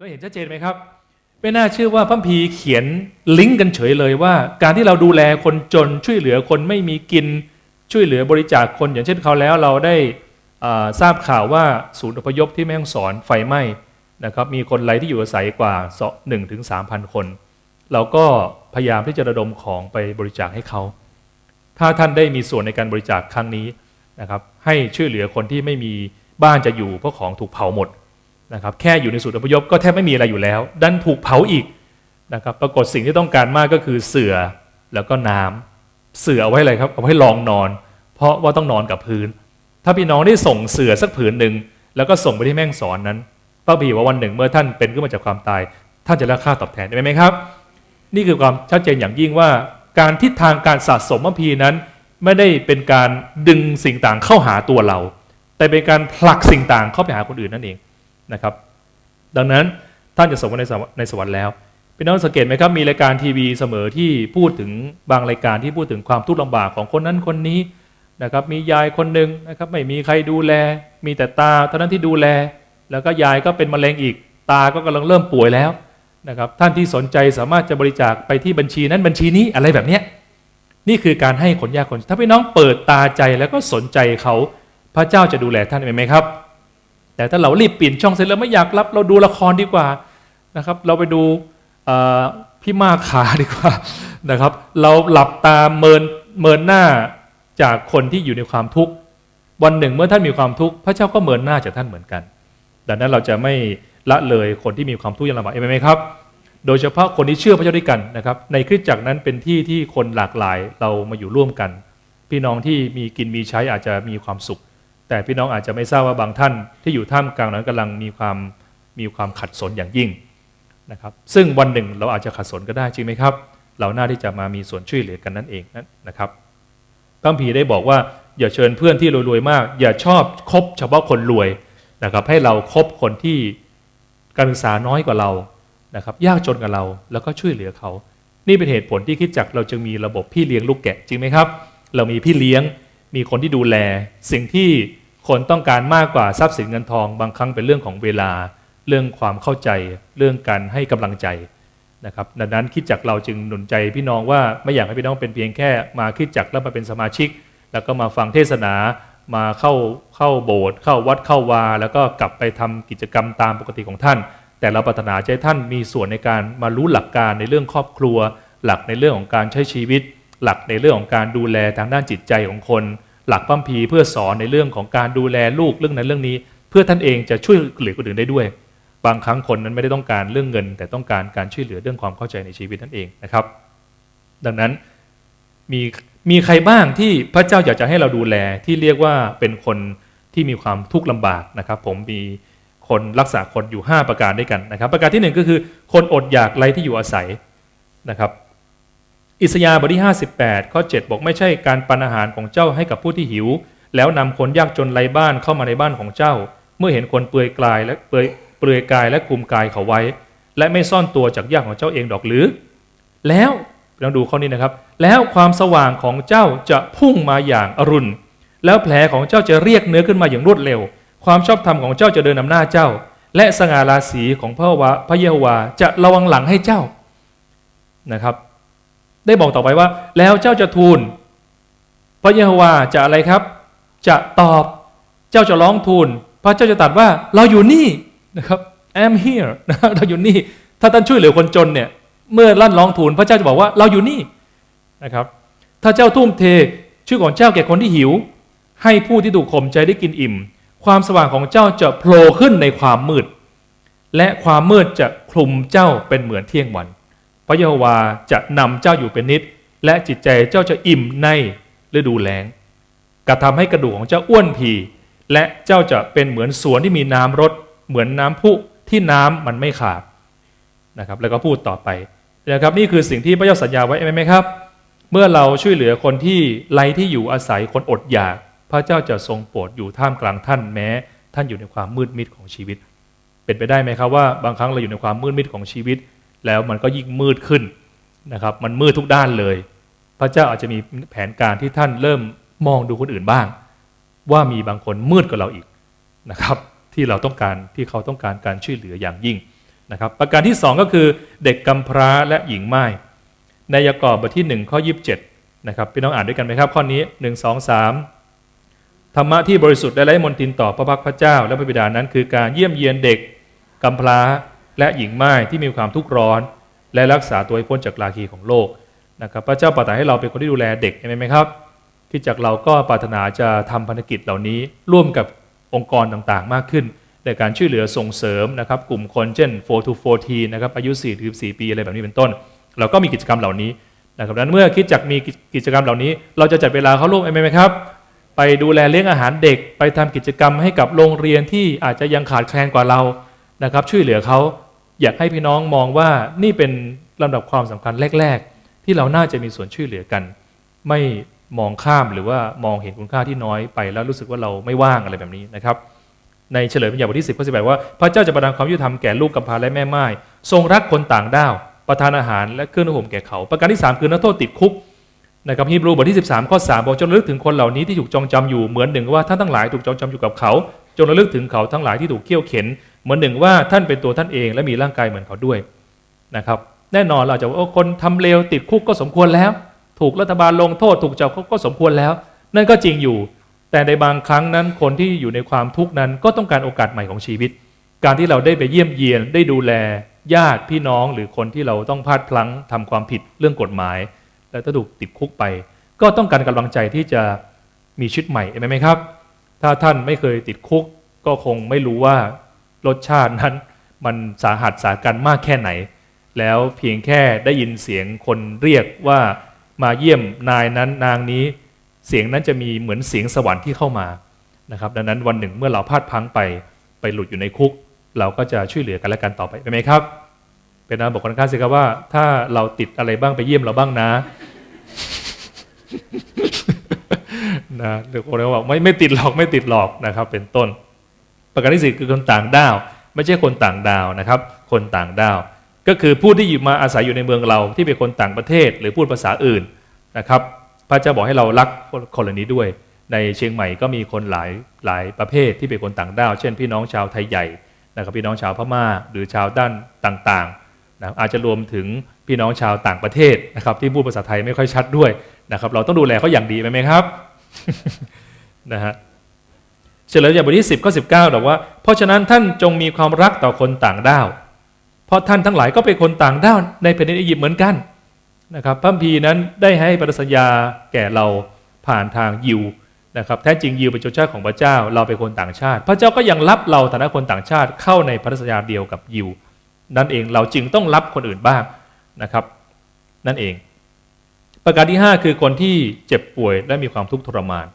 เราเห็นชัดเจนไหมครับ ไม่น่าเชื่อว่าพระคัมพีเขียนลิงก์กันเฉยเลยว่า การที่เราดูแลคนจนช่วยเหลือคนไม่มีกินช่วยเหลือบริจาคคน อย่างเช่นเขาแล้วเราได้ทราบข่าวว่าศูนย์อพยพที่แม่ฮ่องสอนไฟไหม้นะครับมีคนไร้ที่อยู่อาศัยกว่า1ถึง3,000คน เราก็พยายามที่จะระดมของไปบริจาคให้เขา ถ้าท่านได้มีส่วนในการบริจาคครั้งนี้นะครับให้ช่วยเหลือคนที่ไม่มีบ้านจะอยู่เพราะของถูกเผาหมด นะครับแค่อยู่ในศูนย์อพยพก็แทบไม่มีอะไรอยู่แล้ว ดันถูกเผาอีกนะครับปรากฏสิ่งที่ต้องการมากก็คือเสื่อแล้วก็น้ำเสื่อเอาไว้อะไรครับเอาไว้รองนอน เพราะว่าต้องนอนกับพื้น ถ้าพี่น้องได้ส่งเสื่อสักผืนหนึ่งแล้วก็ส่งไปที่แม่งสอนนั้นพระบีว่าวันหนึ่งเมื่อท่านเป็นขึ้นมาจากความตาย ท่านจะได้ค่าตอบแทนได้ไหมครับ นี่คือความชัดเจนอย่างยิ่งว่า การทิศทางการสะสมพระพีนั้น ไม่ได้เป็นการดึงสิ่งต่างเข้าหาตัวเรา แต่เป็นการผลักสิ่งต่างเข้าไปหาคนอื่นนั่นเอง นะครับ ดังนั้นท่านจะสมไว้ในสวรรค์ในสวรรค์แล้วพี่น้องสังเกตไหมครับมีรายการทีวีเสมอที่พูดถึงบางรายการที่พูดถึงความทุกข์ลำบากของคนนั้นคนนี้นะครับ มียายคนหนึ่งนะครับไม่มีใครดูแล มีแต่ตาเท่านั้นที่ดูแล แล้วก็ยายก็เป็นมะเร็งอีก ตาก็กำลังเริ่มป่วยแล้วนะครับท่านที่สนใจสามารถจะบริจาคไปที่บัญชีนั้นบัญชีนี้อะไรแบบนี้นี่คือการให้คนยากคนถ้าพี่น้องเปิดตาใจแล้วก็สนใจเขาพระเจ้าจะดูแลท่านเห็นไหมครับ แต่ถ้าเรารีบเปลี่ยนช่องเสร็จแล้วไม่อยากรับเราดูละครดีกว่านะครับ เราไปดูพี่มาขาดีกว่านะครับ เราหลับตาเมินเมินหน้าจากคนที่อยู่ในความทุกข์วันหนึ่งเมื่อท่านมีความทุกข์พระเจ้าก็เมินหน้าจากท่านเหมือนกัน ดังนั้นเราจะไม่ละเลยคนที่มีความทุกข์ยากลำบากเห็นไหมครับ โดยเฉพาะคนที่เชื่อพระเจ้าด้วยกันนะครับ ในคริสตจักรนั้นเป็นที่ที่คนหลากหลายเรามาอยู่ร่วมกัน พี่น้องที่มีกินมีใช้อาจจะมีความสุข แต่พี่น้องอาจจะไม่ทราบว่าบางท่านที่อยู่ท่ามกลางนั้นกำลังมีความมีความขัดสนอย่างยิ่งนะครับซึ่งวันหนึ่งเราอาจจะขัดสนก็ได้จริงไหมครับ เราหน้าที่จะมามีส่วนช่วยเหลือกันนั่นเองนั่นนะครับพระคัมภีได้บอกว่าอย่าเชิญเพื่อนที่รวยๆมาก อย่าชอบคบเฉพาะคนรวยนะครับให้เราคบคนที่การศึกษาน้อยกว่าเรานะครับยากจนกับเราแล้วก็ช่วยเหลือเขา นี่เป็นเหตุผลที่คิดจักเราจึงมีระบบพี่เลี้ยงลูกแกะจริงไหมครับ เรามีพี่เลี้ยงมีคนที่ดูแลสิ่งที่ คนต้องการมากกว่าทรัพย์สินเงินทอง บางครั้งเป็นเรื่องของเวลา เรื่องความเข้าใจ เรื่องการให้กำลังใจนะครับดังนั้นคิดจักเราจึงหนุนใจพี่น้องว่าไม่อยากให้พี่น้องเป็นเพียงแค่ มาคิดจักแล้วมาเป็นสมาชิก แล้วก็มาฟังเทศนา มาเข้าเข้าโบสถ์เข้าวัดเข้าวา แล้วก็กลับไปทำกิจกรรมตามปกติของท่าน แต่เราปรารถนาให้ท่านมีส่วนในการมารู้หลักการในเรื่องครอบครัว หลักในเรื่องของการใช้ชีวิต หลักในเรื่องของการดูแลทางด้านจิตใจของคน หลักพัมพีเพื่อสอนในเรื่องของการดูแลลูกเรื่องนั้นเรื่องนี้ เพื่อท่านเองจะช่วยเหลือคนอื่นได้ด้วย บางครั้งคนนั้นไม่ได้ต้องการเรื่องเงิน แต่ต้องการการช่วยเหลือเรื่องความเข้าใจในชีวิตนั่นเองนะครับ ดังนั้นมีมีใครบ้างที่พระเจ้าอยากจะให้เราดูแลที่เรียกว่าเป็นคนที่มีความทุกข์ลำบากนะครับ ผมมีคนรักษาคนอยู่ 5 ประการด้วยกันนะครับ ประการที่ 1 ก็คือคนอดอยากไร้ที่อยู่อาศัยนะครับ อิสยาห์บทที่ 58 ข้อ 7 บอกไม่ใช่การปันอาหารของเจ้าให้กับผู้ที่หิว แล้วนำคนยากจนไร้บ้านเข้ามาในบ้านของเจ้า เมื่อเห็นคนเปลือยกายและเปลือยเปลือยกายและคลุมกายเขาไว้ และไม่ซ่อนตัวจากยากของเจ้าเองดอกหรือ แล้วลองดูข้อนี้นะครับ แล้วความสว่างของเจ้าจะพุ่งมาอย่างอรุณ แล้วแผลของเจ้าจะเรียกเนื้อขึ้นมาอย่างรวดเร็ว ความชอบธรรมของเจ้าจะเดินนำหน้าเจ้า และสง่าราศีของพระวะพระเยโฮวาจะระวังหลังให้เจ้านะครับ ได้บอกต่อไปว่า แล้วเจ้าจะทูล พระเยโฮวาจะอะไรครับ จะตอบเจ้าจะร้องทูล พระเจ้าจะตรัสว่าเราอยู่นี่นะครับ I'm here นะเราอยู่นี่ ถ้าท่านช่วยเหลือคนจนเนี่ย เมื่อลั่นร้องทูล พระเจ้าจะบอกว่าเราอยู่นี่นะครับ ถ้าเจ้าทุ่มเทชื่อของเจ้าแก่คนที่หิว ให้ผู้ที่ถูกข่มใจได้กินอิ่ม ความสว่างของเจ้าจะโผล่ขึ้นในความมืด และความมืดจะคลุมเจ้าเป็นเหมือนเที่ยงวัน ระเยโฮวาจะนำเจ้าอยู่เป็นนิด และจิตใจเจ้าจะอิ่มในฤดูแล้งกระทำให้กระดูกของเจ้าอ้วนพีและเจ้าจะเป็นเหมือนสวนที่มีน้ำรดเหมือนน้ำพุที่น้ำมันไม่ขาดนะครับ แล้วก็พูดต่อไปนะครับนี่คือสิ่งที่พระเจ้าสัญญาไว้ไหมครับ เมื่อเราช่วยเหลือคนที่ไร้ที่อยู่อาศัยคนอดอยาก พระเจ้าจะทรงโปรดอยู่ท่ามกลางท่านแม้ ท่านอยู่ในความมืดมิดของชีวิต เป็นไปได้ไหมครับว่าบางครั้งเราอยู่ในความมืดมิดของชีวิต แล้วมันก็ยิ่งมืดขึ้นนะครับ มันมืดทุกด้านเลย พระเจ้าอาจจะมีแผนการที่ท่านเริ่มมองดูคนอื่นบ้าง ว่ามีบางคนมืดกว่าเราอีกนะครับ ที่เราต้องการที่เขาต้องการการช่วยเหลืออย่างยิ่งนะครับ ประการที่ 2 ก็คือเด็กกำพร้าและหญิงไม้ในยากอบบทที่1ข้อ27นะครับพี่น้องอ่านด้วยกันไหมครับข้อนี้ 1 2 3 ธรรมะที่บริสุทธิ์และไร้มนทินต่อพระพักพระเจ้า และพระบิดานั้น คือการเยี่ยมเยียนเด็กกำพร้า และหญิงไม้ที่มีความทุกข์ร้อน และรักษาตัวให้พ้นจากราคีของโลกนะครับพระเจ้าปรารถนาให้เราเป็นคนที่ดูแลเด็กใช่ไหมครับที่จากเราก็ปรารถนาจะทำพันธกิจเหล่านี้ ร่วมกับองค์กรต่างๆ มากขึ้นในการช่วยเหลือส่งเสริมนะครับ กลุ่มคนเช่น 4 to 14นะครับอายุ4ถึง4ปีอะไรแบบนี้เป็นต้น เราก็มีกิจกรรมเหล่านี้นะครับดังนั้นเมื่อคิดจากมีกิจกรรมเหล่านี้ เราจะจัดเวลาเข้าร่วมไหมครับ ไปดูแลเลี้ยงอาหารเด็ก ไปทำกิจกรรมให้กับโรงเรียนที่อาจจะยังขาดแคลนกว่าเรานะครับ ช่วยเหลือเขา อยากให้พี่น้องมองว่านี่เป็นลำดับความสำคัญแรก ๆ ที่เราน่าจะมีส่วนช่วยเหลือกัน ไม่มองข้ามหรือว่ามองเห็นคุณค่าที่น้อยไปแล้วรู้สึกว่าเราไม่ว่างอะไรแบบนี้นะครับ ในเฉลยพระยาบทที่10ข้อ18ว่าพระเจ้าจะประทานความยุติธรรมแก่ลูกกำพร้าและแม่ไม้ทรงรักคนต่างด้าวประทานอาหารและเครื่องนุ่งห่มแก่เขา ประการที่ 3 คือนักโทษติดคุกนะครับฮีบรูบทที่ 13ข้อ3บอกจงระลึกถึงคนเหล่านี้ที่ถูกจองจำอยู่เหมือนหนึ่งว่าท่านทั้งหลายถูกจองจำอยู่กับเขา จงระลึกถึงเขาทั้งหลายที่ถูกเคี่ยวเข็น เหมือนหนึ่งว่าท่านเป็นตัวท่านเองและมีร่างกายเหมือนเขาด้วยนะครับ แน่นอนเราจะว่าคนทำเลวติดคุกก็สมควรแล้ว ถูกรัฐบาลลงโทษถูกจับเขาก็สมควรแล้ว นั่นก็จริงอยู่ แต่ในบางครั้งนั้นคนที่อยู่ในความทุกข์นั้นก็ต้องการโอกาสใหม่ของชีวิต การที่เราได้ไปเยี่ยมเยียนได้ดูแลญาติพี่น้องหรือคนที่เราต้องพลาดพลั้งทำความผิดเรื่องกฎหมาย แล้วถ้าถูกติดคุกไป ก็ต้องการกำลังใจที่จะมีชีวิตใหม่เห็นไหมครับ ถ้าท่านไม่เคยติดคุกก็คงไม่รู้ว่า รสชาตินั้นมันสาหัสสากันมากแค่ไหน แล้วเพียงแค่ได้ยินเสียงคนเรียกว่ามาเยี่ยมนายนั้นนางนี้ เสียงนั้นจะมีเหมือนเสียงสวรรค์ที่เข้ามานะครับดังนั้นวันหนึ่งเมื่อเราพลาดพังไปไปหลุดอยู่ในคุก เราก็จะช่วยเหลือกันและกันต่อไปเป็นไหมครับ เป็นนะบอกคนข้าสิครับว่า ถ้าเราติดอะไรบ้างไปเยี่ยมเราบ้างนะนะเดี๋ยวคนเขาบอกไม่ไม่ติดหรอกไม่ติดหรอกนะครับ เป็นต้น ประการที่สี่คือคนต่างด้าว ไม่ใช่คนต่างดาวนะครับ คนต่างด้าว ก็คือผู้ที่อยู่มาอาศัยอยู่ในเมืองเราที่เป็นคนต่างประเทศหรือพูดภาษาอื่นนะครับ พระเจ้าบอกให้เรารักคนเหล่านี้ด้วย ในเชียงใหม่ก็มีคนหลายหลายประเภทที่เป็นคนต่างด้าว เช่น พี่น้องชาวไทยใหญ่นะครับพี่น้องชาวพม่าหรือชาวด้านต่างๆนะอาจจะรวมถึงพี่น้องชาวต่างประเทศนะครับ ที่พูดภาษาไทยไม่ค่อยชัดด้วยนะครับ เราต้องดูแลเขาอย่างดีไหมครับนะฮะ เฉลยจากบทที่ 10ข้อ19บอกว่า เพราะฉะนั้นท่านจงมีความรักต่อคนต่างด้าว เพราะท่านทั้งหลายก็เป็นคนต่างด้าวในแผ่นดินอียิปต์เหมือนกันนะครับพระคัมภีนั้นได้ให้ปฏิสัญญาแก่เราผ่านทางยิวนะครับแท้จริงยิวเป็นชนชาติของพระเจ้า เราเป็นคนต่างชาติ พระเจ้าก็ยังรับเราฐานะคนต่างชาติเข้าในพันธสัญญาเดียวกับยิว นั่นเองเราจึงต้องรับคนอื่นบ้างนะครับ นั่นเอง ประการที่ 5 คือคนที่เจ็บป่วยและมีความทุกข์ทรมาน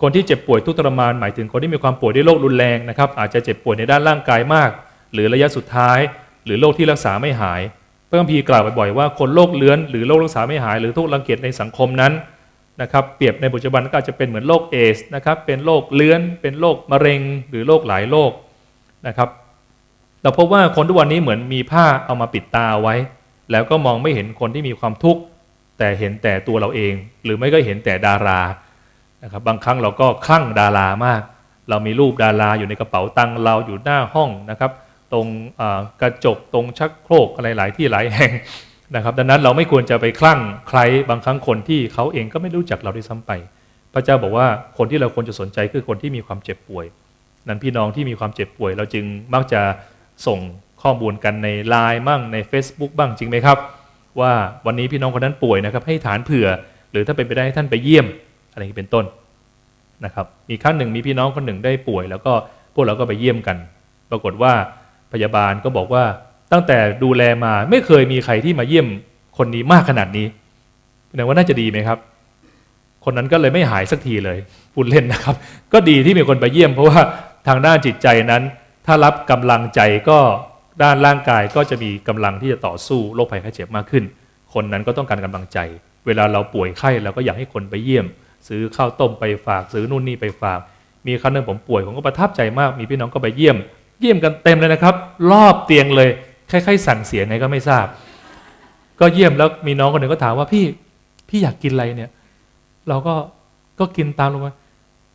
คนที่เจ็บป่วยทุกข์ทรมานหมายถึงคนที่มีความป่วยด้วยโรครุนแรงนะครับ อาจจะเจ็บป่วยในด้านร่างกายมาก หรือระยะสุดท้าย หรือโรคที่รักษาไม่หายพระคัมภีร์กล่าวบ่อยๆว่าคนโรคเลื้อนหรือโรครักษาไม่หาย หรือทุกข์รังเกียจในสังคมนั้นนะครับเปรียบในปัจจุบันก็อาจจะเป็นเหมือนโรคเอสนะครับเป็นโรคเลื้อน เป็นโรคมะเร็ง หรือโรคหลายโรคนะครับเราพบว่าคนทุกวันนี้เหมือนมีผ้าเอามาปิดตาไว้ แล้วก็มองไม่เห็นคนที่มีความทุกข์แต่เห็นแต่ตัวเราเอง หรือไม่ก็เห็นแต่ดารา นะครับบางครั้งเราก็คลั่งดารามาก เรามีรูปดาราอยู่ในกระเป๋าตังค์เราอยู่หน้าห้องนะครับ ตรงกระจกตรงชักโครกอะไรหลายที่หลายแห่งนะครับ ดังนั้นเราไม่ควรจะไปคลั่งใครบางครั้งคนที่เขาเองก็ไม่รู้จักเราด้วยซ้ำไป พระเจ้าบอกว่าคนที่เราควรจะสนใจคือคนที่มีความเจ็บป่วย นั้นพี่น้องที่มีความเจ็บป่วย เราจึงมักจะส่งข้อมูลกันในไลน์บ้างใน Facebook บ้างจริงไหมครับ ว่าวันนี้พี่น้องคนนั้นป่วยนะครับ ให้ฐานเผื่อ หรือถ้าเป็นไปได้ให้ท่านไปเยี่ยม อะไรอย่เป็นต้นนะครับมีครั้งหนึ่งมีพี่น้องคนหนึ่งได้ป่วย แล้วก็พวกเราก็ไปเยี่ยมกัน ปรากฏว่าพยาบาลก็บอกว่าตั้งแต่ดูแลมาไม่เคยมีใครที่มาเยี่ยมคนนี้มากขนาดนี้แสดงว่าน่าจะดีไหมครับ คนนั้นก็เลยไม่หายสักทีเลยพูดเล่นนะครับ ก็ดีที่มีคนไปเยี่ยม เพราะว่าทางด้านจิตใจนั้น ถ้ารับกำลังใจก็ด้านร่างกายก็จะมีกำลังที่จะต่อสู้โรคภัยไข้เจ็บมากขึ้น คนนั้นก็ต้องการกำลังใจ เวลาเราป่วยไข้เราก็อยากให้คนไปเยี่ยม ซื้อข้าวต้มไปฝากซื้อนู่นนี่ไปฝาก มีครั้งหนึ่งผมป่วยผมก็ประทับใจมาก มีพี่น้องก็ไปเยี่ยม เยี่ยมกันเต็มเลยนะครับ รอบเตียงเลยคล้ายๆสั่งเสียงไงก็ไม่ทราบ ก็เยี่ยมแล้วมีน้องคนหนึ่งก็ถามว่าพี่พี่อยากกินอะไรเนี่ย เราก็ก็กินตามลงมา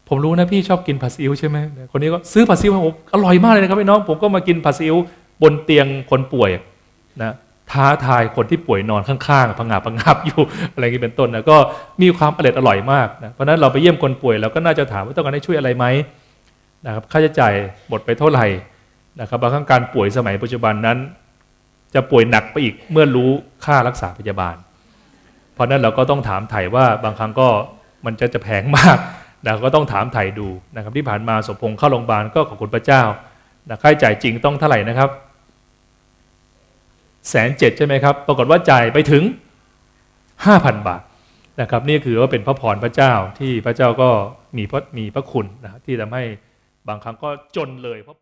ผมรู้นะพี่ชอบกินผัดซีอิ๊วใช่ไหมคนนี้ก็ซื้อผัดซีอิ๊วมาผมอร่อยมากเลยนะครับพี่น้องผมก็มากินผัดซีอิ๊วบนเตียงคนป่วยนะ ท้าทายคนที่ป่วยนอนข้างๆพังงาบพังงับอยู่อะไรอย่างนี้เป็นต้นนะก็มีความอร่อยอร่อยมากนะเพราะนั้นเราไปเยี่ยมคนป่วยเราก็น่าจะถามว่าต้องการให้ช่วยอะไรไหมนะครับค่าใช้จ่ายหมดไปเท่าไหร่นะครับบางครั้งการป่วยสมัยปัจจุบันนั้น จะป่วยหนักไปอีกเมื่อรู้ค่ารักษาพยาบาล เพราะฉะนั้นเราก็ต้องถามไถ่ว่าบางครั้งก็มันจะจะแพงมากนะก็ต้องถามไถ่ดูนะครับที่ผ่านมาสมพงษ์เข้าโรงพยาบาลก็ขอบคุณพระเจ้านะค่าใช้จ่ายจริงต้องเท่าไหร่นะครับ แสนเจ็ดใช่ไหมครับ ปรากฏว่าจ่ายไปถึง 5,000 บาทนะครับนี่คือว่าเป็นพระพรพระเจ้าที่พระเจ้าก็มีพระมีพระคุณนะที่ทำให้บางครั้งก็จนเลยเพราะ